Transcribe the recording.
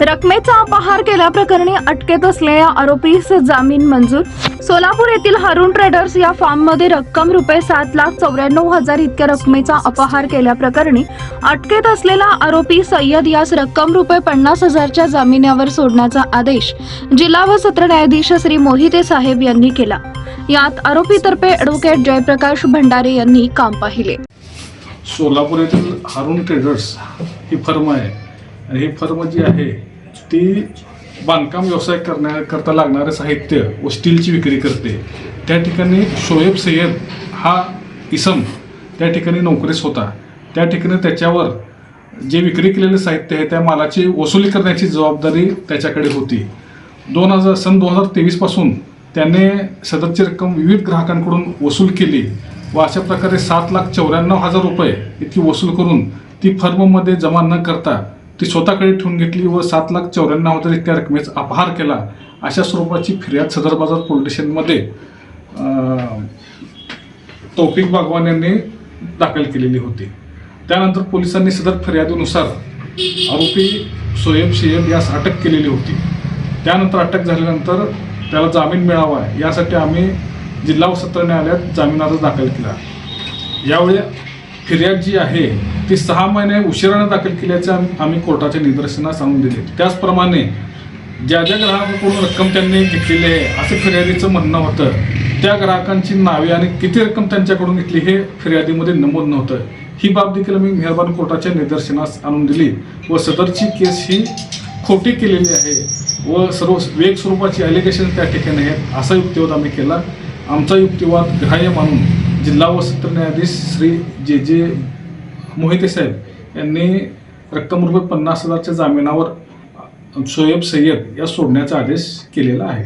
रकमेचा अपहार केल्याप्रकरणी अटकेत असलेल्या आरोपीस जामीन मंजूर. सोलापूर येथील हरुण ट्रेडर्स या फॉर्ममध्ये रक्कम रुपये सात लाख चौऱ्याण्णव हजार इतक्या रकमेचा अपहार केल्याप्रकरणी अटकेत असलेला आरोपी सय्यद यास रक्कम रुपये पन्नास हजारच्या जामिनावर सोडण्याचा आदेश जिल्हा व सत्र न्यायाधीश श्री मोहिते साहेब यांनी केला. यात आरोपीतर्फे ॲडव्होकेट जयप्रकाश भंडारे यांनी काम पाहिले. सोलापूर येथील हरुण ट्रेडर्स ही फर्म आहे. आणि ही फर्म जी आहे ती बांधकाम व्यवसाय करण्याकरता लागणारे साहित्य व स्टीलची विक्री करते. त्या ठिकाणी शोएब सय्यद हा इसम त्या ठिकाणी नोकरीस होता. त्या ठिकाणी त्याच्यावर जे विक्री केलेले साहित्य आहे त्या मालाची वसुली करण्याची जबाबदारी त्याच्याकडे होती. दोन हजार सन दोन हजार तेवीसपासून त्याने सदरची रक्कम विविध ग्राहकांकडून वसूल केली व अशा प्रकारे सात लाख चौऱ्याण्णव हजार रुपये इतकी वसूल करून ती फर्ममध्ये जमा न करता ती स्वतःकडे ठेवून घेतली व सात लाख चौऱ्याण्णव हजार इतक्या रकमेचा अपहार केला. अशा स्वरूपाची फिर्याद सदर बाजार पोलीस स्टेशनमध्ये तौफिक बागवान यांनी दाखल केलेली होती. त्यानंतर पोलिसांनी सदर फिर्यादीनुसार आरोपी सोयब शेयब यास अटक केलेली होती. त्यानंतर अटक झाल्यानंतर त्याला जामीन मिळावा यासाठी आम्ही जिल्हा व सत्र न्यायालयात जामीन अर्ज दाखल केला. यावेळी फिर्याद जी आहे ती सहा महिने उशिराने दाखल केल्याचे आम्ही कोर्टाच्या निदर्शनास आणून दिले. त्याचप्रमाणे ज्या ज्या ग्राहकाकडून रक्कम त्यांनी घेतलेली आहे असं फिर्यादीचं म्हणणं होतं. त्या ग्राहकांची नावे आणि किती रक्कम त्यांच्याकडून घेतली हे फिर्यादीमध्ये नमूद नव्हतं. ही बाब देखील मी मेहरबान कोर्टाच्या निदर्शनास आणून दिली. व सदरची केस ही खोटी केलेली आहे व सर्व वेग स्वरूपाची अलिगेशन त्या ठिकाणी आहेत असा युक्तिवाद आम्ही केला. आमचा युक्तिवाद ग्राह्य मानून जिल्हा व सत्र न्यायाधीश श्री जे जे मोहिते साहेब यांनी रक्कम रुपये पन्नास हजारच्या जामिनावर शोएब सय्यद या सोडण्याचा आदेश केलेला आहे.